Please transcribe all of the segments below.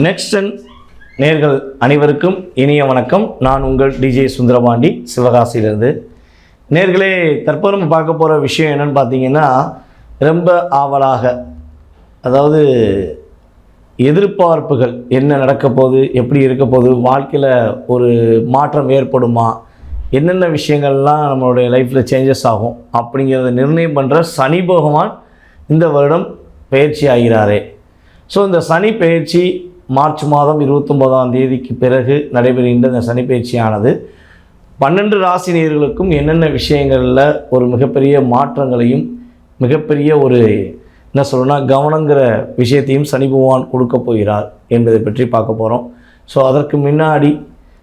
Next நேர்கள் அனைவருக்கும் இனிய வணக்கம். நான் உங்கள் டிஜே சுந்தரபாண்டி சிவகாசியிலிருந்து. நேர்களே தற்போது நம்ம பார்க்க போகிற விஷயம் என்னன்னு பார்த்தீங்கன்னா ரொம்ப ஆவலாக அதாவது எதிர்பார்ப்புகள் என்ன நடக்க போகுது எப்படி இருக்க போகுது வாழ்க்கையில் ஒரு மாற்றம் ஏற்படுமா என்னென்ன விஷயங்கள்லாம் நம்மளுடைய லைஃப்பில் சேஞ்சஸ் ஆகும் அப்படிங்கிறத நிர்ணயம் பண்ணுற சனி பகவான் இந்த வருடம் பயிற்சி ஆகிறாரே. ஸோ இந்த சனி பயிற்சி மார்ச் மாதம் இருபத்தொம்போதாம் தேதிக்கு பிறகு நடைபெறுகின்ற இந்த சனிப்பயிற்சியானது. பன்னெண்டு ராசி நேர்களுக்கும் என்னென்ன விஷயங்களில் ஒரு மிகப்பெரிய மாற்றங்களையும் மிகப்பெரிய ஒரு என்ன சொல்லணும்னா கவனங்கிற விஷயத்தையும் சனி பகவான் கொடுக்க போகிறார் என்பதை பற்றி பார்க்க போகிறோம் ஸோ அதற்கு முன்னாடி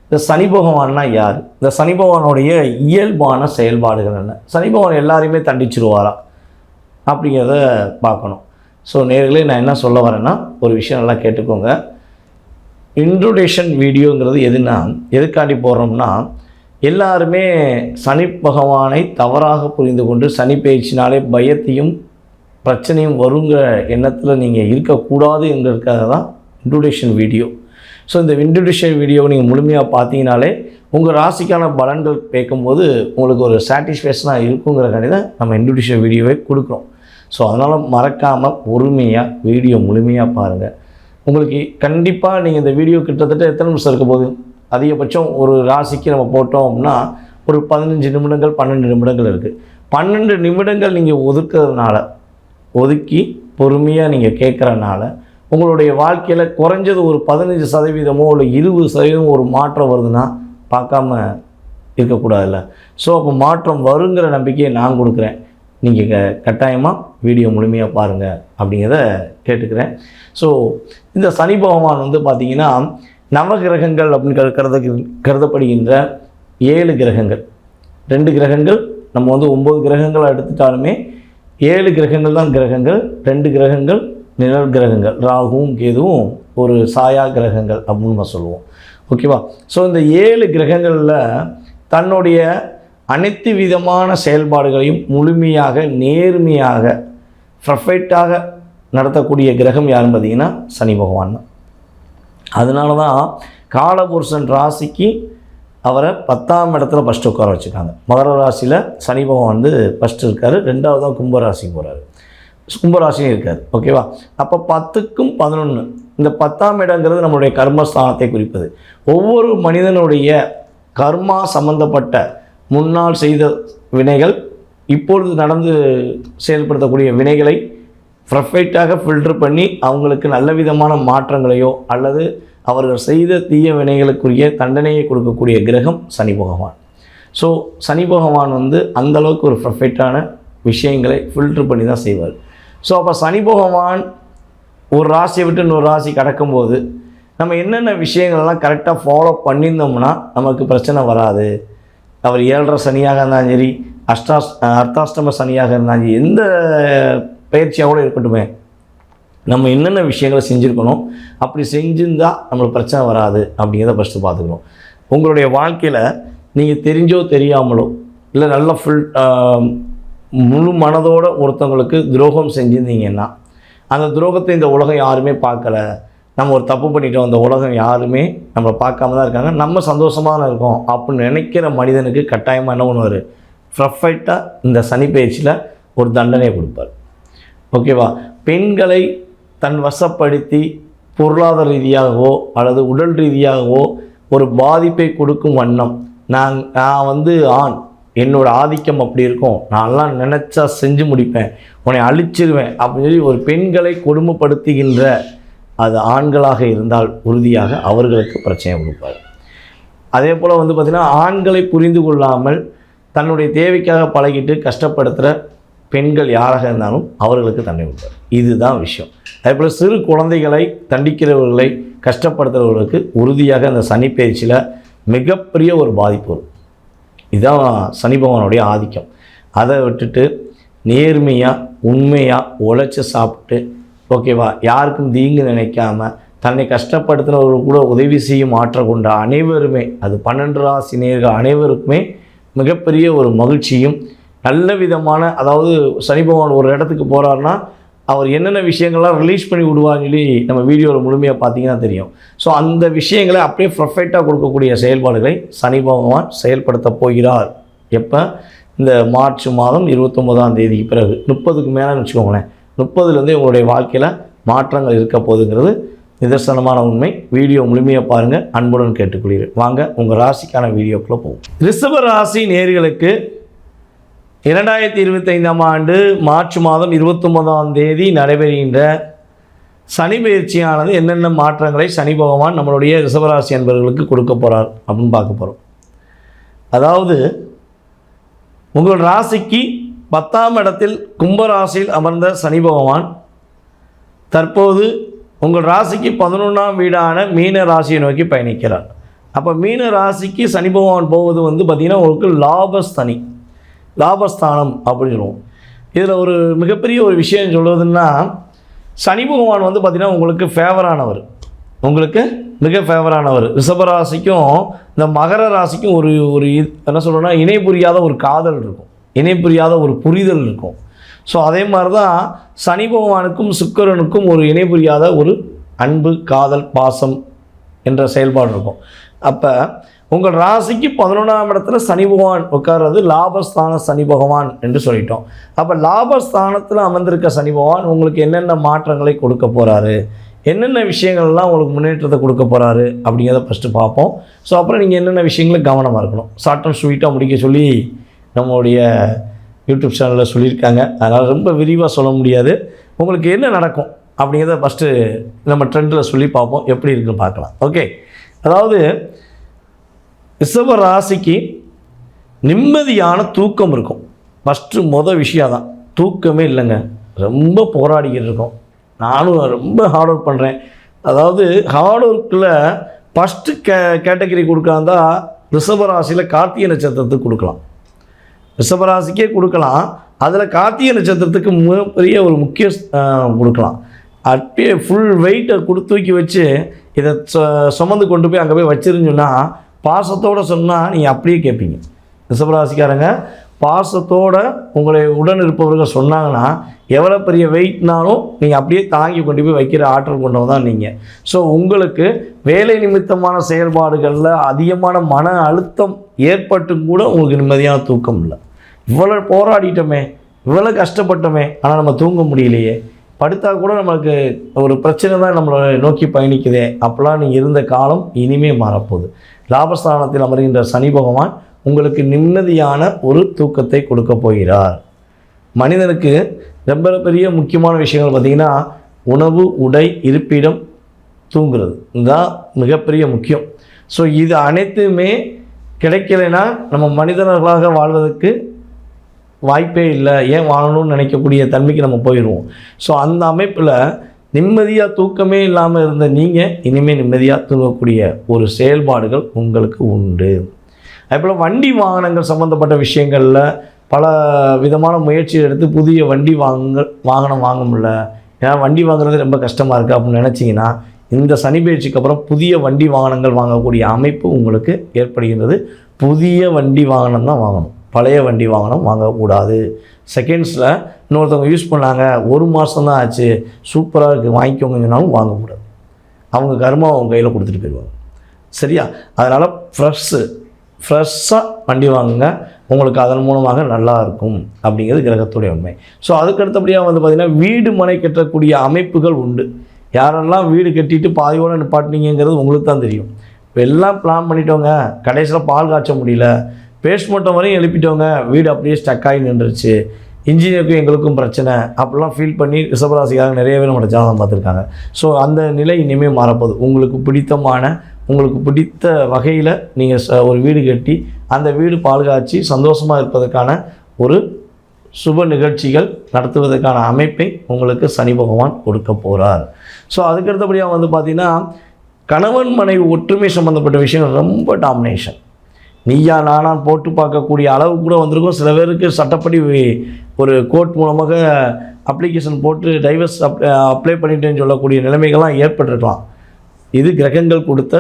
இந்த சனி பகவான்னா யார்? இந்த சனி பகவானுடைய இயல்பான செயல்பாடுகள் என்ன? சனி பகவான் எல்லாரையுமே தண்டிச்சிருவாரா? அப்படிங்கிறத பார்க்கணும். ஸோ நேர்களே நான் என்ன சொல்ல வரேன்னா ஒரு விஷயம் நல்லா கேட்டுக்கோங்க. இன்ட்ரோடேஷன் வீடியோங்கிறது எதுனா எதுக்காண்டி போகிறோம்னா எல்லாருமே சனி பகவானை தவறாக புரிந்து கொண்டு சனி பயிற்சினாலே பயத்தையும் பிரச்சனையும் வருங்கிற எண்ணத்தில் நீங்கள் இருக்கக்கூடாது என்கிறதுக்காக தான் இன்ட்ரோடேஷன் வீடியோ ஸோ இந்த இன்ட்ரோடேஷன் வீடியோவை நீங்கள் முழுமையாக பார்த்தீங்கனாலே உங்கள் ராசிக்கான பலன்கள் கேட்கும்போது உங்களுக்கு ஒரு சாட்டிஸ்ஃபேக்ஷனாக இருக்குங்கிறக்காண்டி தான் நம்ம இன்ட்ரோடேஷன் வீடியோவை கொடுக்குறோம். ஸோ அதனால் மறக்காமல் பொறுமையாக வீடியோ முழுமையாக பாருங்கள் உங்களுக்கு கண்டிப்பாக நீங்கள் இந்த வீடியோ கிட்டத்தட்ட எத்தனை நிமிஷம் இருக்க போகுது? அதிகபட்சம் ஒரு ராசிக்கு நம்ம போட்டோம் அப்படின்னா ஒரு பதினஞ்சு நிமிடங்கள் பன்னெண்டு நிமிடங்கள் இருக்குது பன்னெண்டு நிமிடங்கள் நீங்கள் ஒதுக்கிறதுனால ஒதுக்கி பொறுமையாக நீங்கள் கேட்குறனால உங்களுடைய வாழ்க்கையில் குறைஞ்சது ஒரு பதினஞ்சு சதவீதமோ இல்லை இருபது சதவீதமோ ஒரு மாற்றம் வருதுன்னா பார்க்காம இருக்கக்கூடாதுல்ல. ஸோ அப்போ மாற்றம் வருங்கிற நம்பிக்கையை நான் கொடுக்குறேன். நீங்கள் க கட்டாயமாக வீடியோ முழுமையாக பாருங்கள் அப்படிங்கிறத கேட்டுக்கிறேன். ஸோ இந்த சனி பகவான் வந்து பார்த்திங்கன்னா நவகிரகங்கள் அப்படின்னு கரு- கருத கருதப்படுகின்ற ஏழு கிரகங்கள். ரெண்டு கிரகங்கள் நம்ம வந்து ஒம்பது கிரகங்களை எடுத்துட்டாலுமே ஏழு கிரகங்கள் தான் கிரகங்கள் ரெண்டு கிரகங்கள் நிழல் கிரகங்கள். ராகுவும் கேதுவும் ஒரு சாயா கிரகங்கள் அப்படின்னு நம்ம சொல்லுவோம். ஓகேவா ஸோ இந்த ஏழு கிரகங்களில் தன்னுடைய அனைத்து விதமான செயல்பாடுகளையும் முழுமையாக நேர்மையாக பர்ஃபெக்டாக நடத்தக்கூடிய கிரகம் யாருன்னு பார்த்தீங்கன்னா சனி பகவான் தான். அதனால தான் காலபுருஷன் ராசிக்கு அவரை பத்தாம் இடத்துல ஃபஸ்ட்டு உட்கார வச்சுருக்காங்க. மகர ராசியில் சனி பகவான் வந்து ஃபஸ்ட்டு இருக்கார் ரெண்டாவது தான் கும்பராசிக்கு போகிறாரு கும்பராசியும் இருக்கார் ஓகேவா அப்போ பத்துக்கும் பதினொன்று இந்த பத்தாம் இடங்கிறது நம்மளுடைய கர்மஸ்தானத்தை குறிப்பது. ஒவ்வொரு மனிதனுடைய கர்மா சம்மந்தப்பட்ட முன்னால் செய்த வினைகள் இப்பொழுது நடந்து செயல்படுத்தக்கூடிய வினைகளை பர்ஃபெக்டாக ஃபில்டர் பண்ணி அவங்களுக்கு நல்ல விதமான மாற்றங்களையோ அல்லது அவர்கள் செய்த தீய வினைகளுக்குரிய தண்டனையை கொடுக்கக்கூடிய கிரகம் சனி பகவான். ஸோ சனி பகவான் வந்து அந்த அளவுக்கு ஒரு ப்ரஃபெக்டான விஷயங்களை ஃபில்டர் பண்ணி தான் செய்வார். ஸோ அப்போ சனி பகவான் ஒரு ராசியை விட்டு இன்னொரு ராசி கடக்கும்போது நம்ம என்னென்ன விஷயங்கள்லாம் கரெக்டாக ஃபாலோ பண்ணியிருந்தோம்னா நமக்கு பிரச்சனை வராது. அவர் ஏழரை சனியாக இருந்தாலும் சரி அஷ்டாஸ் அர்த்தாஷ்டம சனியாக இருந்தாலும் சரி எந்த பயிற்சியாக கூட இருக்கட்டுமே. நம்ம என்னென்ன விஷயங்களை செஞ்சுருக்கணும் அப்படி செஞ்சிருந்தால் நம்மளுக்கு பிரச்சனை வராது அப்படிங்கிறத ஃபஸ்ட்டு பார்த்துக்கணும். உங்களுடைய வாழ்க்கையில் நீங்கள் தெரிஞ்சோ தெரியாமலோ இல்லை நல்ல ஃபுல் முழு மனதோடு ஒருத்தவங்களுக்கு துரோகம் செஞ்சுருந்தீங்கன்னா அந்த துரோகத்தை இந்த உலகம் யாருமே பார்க்கல நம்ம ஒரு தப்பு பண்ணிட்டோம் அந்த உலகம் யாருமே நம்மளை பார்க்காம தான் இருக்காங்க. நம்ம சந்தோஷமாக தான் இருக்கோம். அப்படின்னு நினைக்கிற மனிதனுக்கு கட்டாயமாக என்ன பண்ணுவார்? பர்ஃபெக்டாக இந்த சனி பயிற்சியில் ஒரு தண்டனையை கொடுப்பார். ஓகேவா பெண்களை தன் வசப்படுத்தி பொருளாதார ரீதியாகவோ அல்லது உடல் ரீதியாகவோ ஒரு பாதிப்பை கொடுக்கும் வண்ணம். நான் நான் வந்து ஆண். என்னோடய ஆதிக்கம் அப்படி இருக்கும். நான்லாம் நினச்சா செஞ்சு முடிப்பேன். உன்னை அழிச்சிருவேன். அப்படின்னு சொல்லி ஒரு பெண்களை கொடுமைப்படுத்துகின்ற அது ஆண்களாக இருந்தால் உறுதியாக அவர்களுக்கு பிரச்சனை கொடுப்பார் அதே போல் வந்து பார்த்திங்கன்னா ஆண்களை புரிந்து கொள்ளாமல் தன்னுடைய தேவைக்காக பழகிட்டு கஷ்டப்படுத்துகிற பெண்கள் யாராக இருந்தாலும் அவர்களுக்கு தண்டனை கொடுப்பார் இதுதான் விஷயம். அதே போல் சிறு குழந்தைகளை தண்டிக்கிறவர்களை கஷ்டப்படுத்துகிறவர்களுக்கு உறுதியாக அந்த சனி பயிற்சியில் மிகப்பெரிய ஒரு பாதிப்பு வரும். இதுதான் சனி பகவானுடைய ஆதிக்கம். அதை விட்டுட்டு நேர்மையாக உண்மையாக உழைச்சி சாப்பிட்டு ஓகேவா? யாருக்கும் தீங்கு நினைக்காம தன்னை கஷ்டப்படுத்தினவர்கள் கூட உதவி செய்யும் ஆற்றல் கொண்ட அனைவருமே அது பன்னெண்டு ராசி நேர்கள் அனைவருக்குமே மிகப்பெரிய ஒரு மகிழ்ச்சியும் நல்ல விதமான அதாவது சனி பகவான் ஒரு இடத்துக்கு போகிறாருன்னா அவர் என்னென்ன விஷயங்கள்லாம் ரிலீஸ் பண்ணி விடுவான்னு சொல்லி நம்ம வீடியோவில் முழுமையாக பார்த்தீங்கன்னா தெரியும். ஸோ அந்த விஷயங்களை அப்படியே பர்ஃபெக்டாக கொடுக்கக்கூடிய செயல்பாடுகளை சனி பகவான் செயல்படுத்த போகிறார். எப்போ? இந்த மார்ச் மாதம் இருபத்தொம்போதாம் தேதிக்கு பிறகு. முப்பதுக்கு மேலேன்னு வச்சுக்கோங்களேன். முப்பதுலேருந்தே உங்களுடைய வாழ்க்கையில் மாற்றங்கள் இருக்க போதுங்கிறது நிதர்சனமான உண்மை. வீடியோ முழுமையாக பாருங்கள் அன்புடன் கேட்டுக்கொள்கிறேன். வாங்க உங்கள் ராசிக்கான வீடியோக்குள்ளே போவோம். ரிஷப ராசி நேர்களுக்கு இரண்டாயிரத்தி இருபத்தைந்தாம் ஆண்டு மார்ச் மாதம் இருபத்தொன்பதாம் தேதி நடைபெறுகின்ற சனி பயிற்சியானது என்னென்ன மாற்றங்களை சனி பகவான் நம்மளுடைய ரிஷபராசி அன்பர்களுக்கு கொடுக்க போகிறார் அப்படின்னு பார்க்க போகிறோம் அதாவது உங்கள் ராசிக்கு பத்தாம் இடத்தில் கும்பராசியில் அமர்ந்த சனி பகவான். தற்போது உங்கள் ராசிக்கு பதினொன்றாம் வீடான மீன ராசியை நோக்கி பயணிக்கிறார். அப்போ மீன ராசிக்கு சனி பகவான் போவது வந்து பார்த்திங்கன்னா உங்களுக்கு லாபஸ்தனி லாபஸ்தானம் அப்படின்னு சொல்லுவோம் இதில் ஒரு மிகப்பெரிய ஒரு விஷயம் சொல்வதுன்னா சனி பகவான் வந்து பார்த்திங்கன்னா உங்களுக்கு ஃபேவரானவர் உங்களுக்கு மிக ஃபேவரானவர் ரிஷபராசிக்கும் இந்த மகர ராசிக்கும் ஒரு ஒரு இது- என்ன சொல்கிறோன்னா இணை புரியாத ஒரு காதல் இருக்கும். இணை புரியாத ஒரு புரிதல் இருக்கும். ஸோ அதே மாதிரி தான் சனி பகவானுக்கும் சுக்கரனுக்கும் ஒரு இணை புரியாத ஒரு அன்பு காதல் பாசம் என்ற செயல்பாடு இருக்கும். அப்போ உங்கள் ராசிக்கு பதினொன்றாம் இடத்துல சனி பகவான் உட்கார்றது லாபஸ்தான சனி பகவான் என்று சொல்லிட்டோம். அப்போ லாபஸ்தானத்தில் அமர்ந்திருக்க சனி பகவான் உங்களுக்கு என்னென்ன மாற்றங்களை கொடுக்க போகிறாரு என்னென்ன விஷயங்கள்லாம் உங்களுக்கு முன்னேற்றத்தை கொடுக்க போகிறாரு அப்படிங்கிறத ஃபஸ்ட்டு பார்ப்போம். ஸோ அப்புறம் நீங்கள் என்னென்ன விஷயங்களும் கவனமாக இருக்கணும்? ஷார்ட் அண்ட் ஸ்வீட்டாக முடிக்க சொல்லி நம்மளுடைய யூடியூப் சேனலில் சொல்லியிருக்காங்க. அதனால் ரொம்ப விரிவாக சொல்ல முடியாது. உங்களுக்கு என்ன நடக்கும் அப்படிங்கிறத ஃபஸ்ட்டு நம்ம ட்ரெண்டில் சொல்லி பார்ப்போம். எப்படி இருக்குன்னு பார்க்கலாம். ஓகே அதாவது ரிஷப ராசிக்கு நிம்மதியான தூக்கம் இருக்கும். ஃபஸ்ட்டு மொதல் விஷயம் தான் தூக்கமே இல்லைங்க. ரொம்ப போராடிக்கிட்டு இருக்கோம். நானும் ரொம்ப ஹார்ட் ஒர்க் பண்ணுறேன் அதாவது ஹார்ட் ஒர்க்கில் ஃபஸ்ட்டு கே கேட்டகரி கொடுக்கலாந்தா ரிஷபராசியில் கார்த்திகை நட்சத்திரத்துக்கு கொடுக்கலாம். ரிஷபராசிக்கே கொடுக்கலாம். அதில் கார்த்திகை நட்சத்திரத்துக்கு மிகப்பெரிய ஒரு முக்கிய கொடுக்கலாம். அப்படியே ஃபுல் வெயிட்டை கொடுத்து தூக்கி வச்சு இதை சுமந்து கொண்டு போய் அங்கே போய் வச்சிருன்னு சொன்னால் பாசத்தோடு சொன்னால் நீங்கள் அப்படியே கேட்பீங்க ரிஷபராசிக்காரங்க பாசத்தோடு உங்களை உடன் இருப்பவர்கள் சொன்னாங்கன்னா எவ்வளோ பெரிய வெயிட்னாலும் நீங்கள் அப்படியே தாங்கி கொண்டு போய் வைக்கிற ஆற்றல் கொண்டவங்க தான் நீங்கள் ஸோ உங்களுக்கு வேலை நிமித்தமான செயல்பாடுகளில் அதிகமான மன அழுத்தம் ஏற்பட்டும் கூட உங்களுக்கு நிம்மதியான தூக்கம் இல்லை. இவ்வளோ போராடிட்டோமே இவ்வளோ கஷ்டப்பட்டோமே ஆனால் நம்ம தூங்க முடியலையே. படுத்தா கூட நம்மளுக்கு ஒரு பிரச்சனை தான் நம்மளை நோக்கி பயணிக்குதே. அப்போலாம் நீங்கள் இருந்த காலம் இனிமே மாறப்போகுது. லாபஸ்தானத்தில் அமர்கின்ற சனி பகவான் உங்களுக்கு நிம்மதியான ஒரு தூக்கத்தை கொடுக்க போகிறார். மனிதனுக்கு ரொம்ப பெரிய முக்கியமான விஷயங்கள் பார்த்திங்கன்னா உணவு உடை இருப்பிடம் தூங்குறது. இதுதான் மிகப்பெரிய முக்கியம். ஸோ இது அனைத்துமே கிடைக்கலைன்னா நம்ம மனிதர்களாக வாழ்வதற்கு வாய்ப்பே இல்லை ஏன் வாழணும்னு நினைக்கக்கூடிய தன்மைக்கு நம்ம போயிடுவோம். ஸோ அந்த அமைப்பில் நிம்மதியாக தூக்கமே இல்லாமல் இருந்த நீங்கள் இனிமேல் நிம்மதியாக தூங்கக்கூடிய ஒரு செயல்பாடுகள் உங்களுக்கு உண்டு. அதேபோல் வண்டி வாகனங்கள் சம்மந்தப்பட்ட விஷயங்களில் பல விதமான முயற்சி எடுத்து புதிய வண்டி வாங்க வாகனம் வாங்க முடியல. ஏன்னா வண்டி வாங்குறது ரொம்ப கஷ்டமாக இருக்குது அப்படின்னு நினச்சிங்கன்னா இந்த சனி பயிற்சிக்கு அப்புறம் புதிய வண்டி வாகனங்கள் வாங்கக்கூடிய அமைப்பு உங்களுக்கு ஏற்படுகின்றது. புதிய வண்டி வாகனம் தான் வாங்கணும். பழைய வண்டி வாங்கினோம் வாங்கக்கூடாது. செகண்ட்ஸில் இன்னொருத்தவங்க யூஸ் பண்ணாங்க ஒரு மாதம் தான் ஆச்சு சூப்பராக இருக்குது வாங்கிக்கோங்கன்னாலும் வாங்கக்கூடாது. அவங்க கர்மா அவங்க கையில் கொடுத்துட்டு போயிடுவாங்க. சரியா? அதனால் ஃப்ரெஷ்ஷு ஃப்ரெஷ்ஷாக வண்டி வாங்குங்க உங்களுக்கு அதன் மூலமாக நல்லா இருக்கும் அப்படிங்கிறது கிரகத்துடைய உண்மை. ஸோ அதுக்கு அடுத்தபடியாக வந்து பார்த்திங்கன்னா வீடு மனை கட்டக்கூடிய அமைப்புகள் உண்டு. யாரெல்லாம் வீடு கட்டிட்டு பாதியோடு நிப்பாட்டினீங்கிறது உங்களுக்கு தான் தெரியும். இப்போ எல்லாம் பிளான் பண்ணிட்டோங்க கடைசியில் பால் காய்ச்ச முடியல பேஸ்மட்டம் வரையும் எழுப்பிட்டோங்க வீடு அப்படியே ஸ்டக் ஆகி நின்றுச்சு இன்ஜினியருக்கும் எங்களுக்கும் பிரச்சனை. அப்படிலாம் ஃபீல் பண்ணி ரிஷபராசிக்காக நிறைய பேர் நம்ம ஜாதகம் பார்த்துருக்காங்க. ஸோ அந்த நிலை இனிமேல் மாறப்போகுது. உங்களுக்கு பிடித்தமான உங்களுக்கு பிடித்த வகையில் நீங்கள் ஒரு வீடு கட்டி அந்த வீடு பால் சந்தோஷமாக இருப்பதற்கான ஒரு சுப நிகழ்ச்சிகள் நடத்துவதற்கான அமைப்பை உங்களுக்கு சனி பகவான் கொடுக்க போகிறார் ஸோ அதுக்கு அடுத்தபடியாக வந்து பார்த்திங்கன்னா கணவன் மனைவி ஒற்றுமை சம்மந்தப்பட்ட விஷயம் ரொம்ப டாமினேஷன் நீயா நானான் போட்டு பார்க்கக்கூடிய அளவு கூட வந்திருக்கும். சில பேருக்கு சட்டப்படி ஒரு கோர்ட் மூலமாக அப்ளிகேஷன் போட்டு டைவர்ஸ் அப் அப்ளை பண்ணிட்டேன்னு சொல்லக்கூடிய நிலைமைகள்லாம் ஏற்பட்டிருக்கலாம். இது கிரகங்கள் கொடுத்த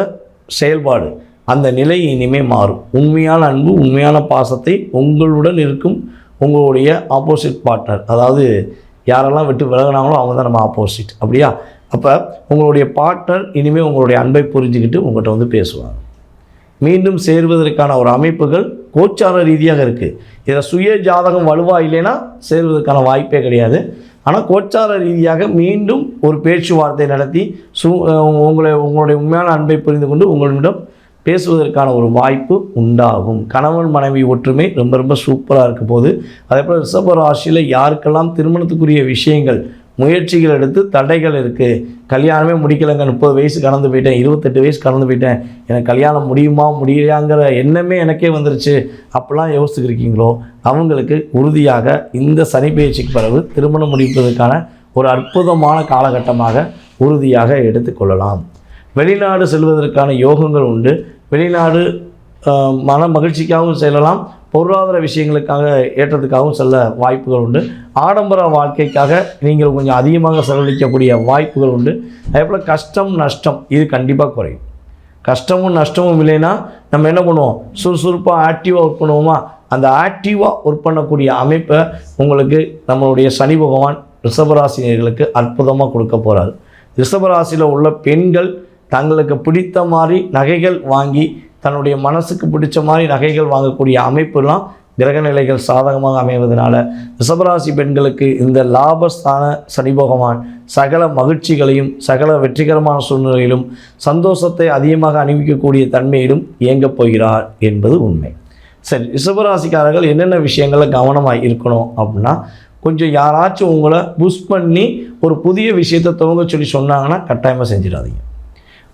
செயல்பாடு. அந்த நிலை இனிமேல் மாறும். உண்மையான அன்பு உண்மையான பாசத்தை உங்களுடன் இருக்கும் உங்களுடைய ஆப்போசிட் பார்ட்னர் அதாவது யாரெல்லாம் விட்டு விலகினாங்களோ அவங்க தான் நம்ம ஆப்போசிட் அப்படியா? அப்போ உங்களுடைய பார்ட்னர் இனிமேல் உங்களுடைய அன்பை புரிஞ்சுக்கிட்டு உங்கள்கிட்ட வந்து பேசுவாங்க. மீண்டும் சேர்வதற்கான ஒரு அமைப்புகள் கோச்சார ரீதியாக இருக்குது இதில் சுய ஜாதகம் வலுவாக இல்லைன்னா சேர்வதற்கான வாய்ப்பே கிடையாது. ஆனால் கோச்சார ரீதியாக மீண்டும் ஒரு பேச்சுவார்த்தை நடத்தி சு உங்களை உங்களுடைய உண்மையான அன்பை புரிந்து கொண்டு உங்களிடம் பேசுவதற்கான ஒரு வாய்ப்பு உண்டாகும். கணவன் மனைவி ஒற்றுமை ரொம்ப ரொம்ப சூப்பராக இருக்கும் போது அதே போல் ரிஷப ராசியில் யாருக்கெல்லாம் திருமணத்துக்குரிய விஷயங்கள் முயற்சிகள் எடுத்து தடைகள் இருக்குது கல்யாணமே முடிக்கலைங்க. முப்பது வயசு கடந்து போயிட்டேன். இருபத்தெட்டு வயசு கடந்து போயிட்டேன். எனக்கு கல்யாணம் முடியுமா முடியலையாங்கிற எண்ணமே எனக்கே வந்துருச்சு. அப்படிலாம் யோசிச்சுருக்கீங்களோ அவங்களுக்கு உறுதியாக இந்த சனி பயிற்சிக்கு பிறகு திருமணம் முடிப்பதற்கான ஒரு அற்புதமான காலகட்டமாக உறுதியாக எடுத்துக்கொள்ளலாம். வெளிநாடு செல்வதற்கான யோகங்கள் உண்டு. வெளிநாடு மன மகிழ்ச்சிக்காகவும் செல்லலாம். பொருளாதார விஷயங்களுக்காக ஏற்றத்துக்காகவும் செல்ல வாய்ப்புகள் உண்டு. ஆடம்பர வாழ்க்கைக்காக நீங்கள் கொஞ்சம் அதிகமாக செலவழிக்கக்கூடிய வாய்ப்புகள் உண்டு. அதே போல் கஷ்டம் நஷ்டம் இது கண்டிப்பாக குறையும். கஷ்டமும் நஷ்டமும் இல்லைன்னா நம்ம என்ன பண்ணுவோம்? சுறுசுறுப்பாக ஆக்டிவாக ஒர்க் பண்ணுவோமா? அந்த ஆக்டிவாக ஒர்க் பண்ணக்கூடிய அமைப்பை உங்களுக்கு நம்மளுடைய சனி பகவான் ரிஷபராசினியர்களுக்கு அற்புதமாக கொடுக்க போகிறார் ரிஷபராசியில் உள்ள பெண்கள் தங்களுக்கு பிடித்த மாதிரி நகைகள் வாங்கி தன்னுடைய மனசுக்கு பிடிச்ச மாதிரி நகைகள் வாங்கக்கூடிய அமைப்புலாம் கிரகநிலைகள் சாதகமாக அமைவதனால ரிஷபராசி பெண்களுக்கு இந்த லாபஸ்தான சனி பகவான் சகல மகிழ்ச்சிகளையும் சகல வெற்றிகரமான சூழ்நிலையிலும் சந்தோஷத்தை அதிகமாக அணிவிக்கக்கூடிய தன்மையிலும் இயங்கப் போகிறார் என்பது உண்மை. சரி ரிஷபராசிக்காரர்கள் என்னென்ன விஷயங்களில் கவனமாக இருக்கணும் அப்படின்னா கொஞ்சம் யாராச்சும் உங்களை புஷ் பண்ணி ஒரு புதிய விஷயத்தை துவங்க சொல்லி சொன்னாங்கன்னா கட்டாயமாக செஞ்சிடாதீங்க.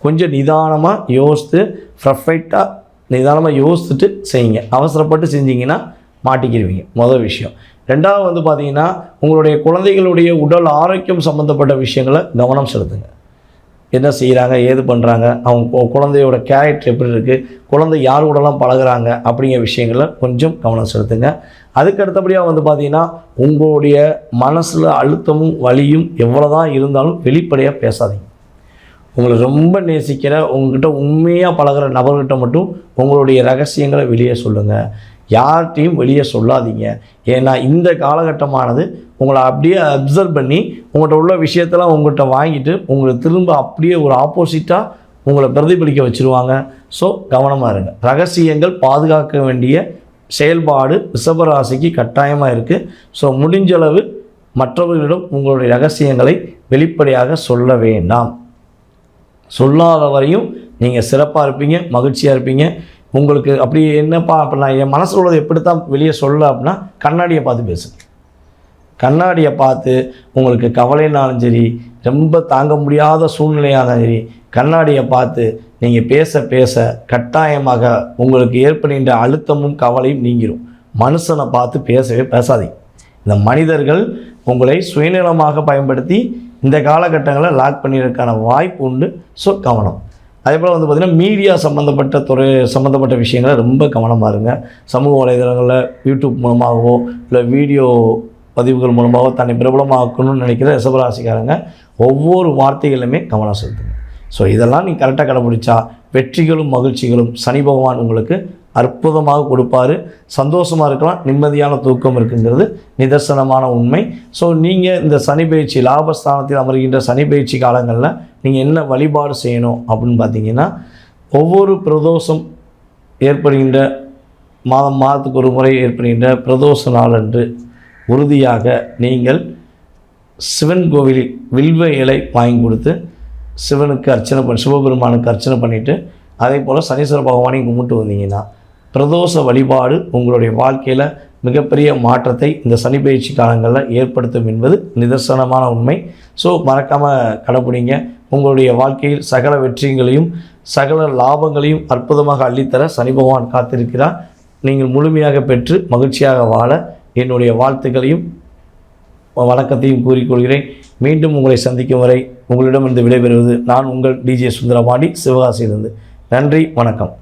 கொஞ்சம் நிதானமாக யோசித்து பர்ஃபெக்டாக நிதானமாக யோசிச்சுட்டு செய்யுங்க. அவசரப்பட்டு செஞ்சீங்கன்னா மாட்டிக்கிடுவீங்க முதல் விஷயம். ரெண்டாவது வந்து பார்த்தீங்கன்னா உங்களுடைய குழந்தைகளுடைய உடல் ஆரோக்கியம் சம்மந்தப்பட்ட விஷயங்களை கவனம் செலுத்துங்க. என்ன செய்கிறாங்க ஏது பண்ணுறாங்க அவங்க குழந்தையோட கேரக்டர் எப்படி இருக்குது குழந்தை யார் கூடலாம் பழகுறாங்க அப்படிங்கிற விஷயங்களில் கொஞ்சம் கவனம் செலுத்துங்க. அதுக்கு அடுத்தபடியாக வந்து பார்த்தீங்கன்னா உங்களுடைய மனசில் அழுத்தமும் வலியும் எவ்வளோ தான் இருந்தாலும் வெளிப்படையாக பேசாதீங்க. உங்களை ரொம்ப நேசிக்கிற உங்ககிட்ட உண்மையாக பழகுற நபர்கிட்ட மட்டும் உங்களுடைய ரகசியங்களை வெளியே சொல்லுங்கள் யார்கிட்டையும் வெளியே சொல்லாதீங்க. ஏன்னா இந்த காலகட்டமானது உங்களை அப்படியே அப்சர்வ் பண்ணி உங்கள்கிட்ட உள்ள விஷயத்தெல்லாம் உங்கள்கிட்ட வாங்கிட்டு உங்களை திரும்ப அப்படியே ஒரு ஆப்போசிட்டாக உங்களை பிரதிபலிக்க வச்சுருவாங்க. ஸோ கவனமாக இருங்க. ரகசியங்கள் பாதுகாக்க வேண்டிய செயல்பாடு ரிஷபராசிக்கு கட்டாயமாக இருக்குது ஸோ முடிஞ்சளவு மற்றவர்களிடம் உங்களுடைய ரகசியங்களை வெளிப்படையாக சொல்ல வேண்டாம். சொல்லாத வரையும் நீங்கள் சிறப்பாக இருப்பீங்க மகிழ்ச்சியாக இருப்பீங்க. உங்களுக்கு அப்படி என்னப்பா அப்போ நான் என் மனசில் உள்ளதை எப்படி தான் வெளியே சொல்ல அப்படின்னா கண்ணாடியை பார்த்து பேசுங்க. கண்ணாடியை பார்த்து உங்களுக்கு கவலைனாலும் சரி ரொம்ப தாங்க முடியாத சூழ்நிலையானாலும் சரி கண்ணாடியை பார்த்து நீங்கள் பேச பேச கட்டாயமாக உங்களுக்கு ஏற்படுகின்ற அழுத்தமும் கவலையும் நீங்கிடும் மனுஷனை பார்த்து பேசவே பேசாதீங்க. இந்த மனிதர்கள் உங்களை சுயநலமாக பயன்படுத்தி இந்த காலகட்டங்களில் லாக் பண்ணிடுறதுக்கான வாய்ப்பு உண்டு. ஸோ கவனம். அதே போல் வந்து பார்த்திங்கன்னா மீடியா சம்மந்தப்பட்ட துறை சம்மந்தப்பட்ட விஷயங்களை ரொம்ப கவனமாக இருங்க. சமூக வலைதளங்களில் யூடியூப் மூலமாகவோ இல்லை வீடியோ பதிவுகள் மூலமாகவோ தன்னை பிரபலமாக்கணும்னு நினைக்கிற ரிசபராசிக்காரங்க ஒவ்வொரு வார்த்தைகளுமே கவனம் செலுத்துங்க. ஸோ இதெல்லாம் நீ கரெக்டாக கடைபிடிச்சா வெற்றிகளும் மகிழ்ச்சிகளும் சனி பகவான் உங்களுக்கு அற்புதமாக கொடுப்பாரு. சந்தோஷமாக இருக்கலாம் நிம்மதியான தூக்கம் இருக்குங்கிறது நிதர்சனமான உண்மை. ஸோ நீங்கள் இந்த சனி பயிற்சி லாபஸ்தானத்தில் அமர்கின்ற சனி பயிற்சி காலங்களில் நீங்கள் என்ன வழிபாடு செய்யணும் அப்படின்னு பார்த்தீங்கன்னா ஒவ்வொரு பிரதோஷம் ஏற்படுகின்ற மாதம் மாதத்துக்கு ஒரு முறை ஏற்படுகின்ற பிரதோஷ நாளன்று உறுதியாக நீங்கள் சிவன் கோவிலில் வில்வ இலை வாங்கி கொடுத்து சிவனுக்கு அர்ச்சனை பண்ணி சிவபெருமானுக்கு அர்ச்சனை பண்ணிவிட்டு அதே போல் சனீஸ்வர பகவானையும் கும்பிட்டு வந்தீங்கன்னா பிரதோஷ வழிபாடு உங்களுடைய வாழ்க்கையில் மிகப்பெரிய மாற்றத்தை இந்த சனி பயிற்சி காலங்களில் ஏற்படுத்தும் என்பது நிதர்சனமான உண்மை. ஸோ மறக்காமல் கடைப்பிடிங்க. உங்களுடைய வாழ்க்கையில் சகல வெற்றிகளையும் சகல லாபங்களையும் அற்புதமாக அள்ளித்தர சனி பகவான் காத்திருக்கிறார். நீங்கள் முழுமையாக பெற்று மகிழ்ச்சியாக வாழ என்னுடைய வாழ்த்துக்களையும் வணக்கத்தையும் கூறிக்கொள்கிறேன். மீண்டும் உங்களை சந்திக்கும் வரை உங்களிடமிருந்து விடைபெறுவது நான் உங்கள் டிஜே சுந்தரபாண்டி சிவகாசியிலிருந்து. நன்றி வணக்கம்.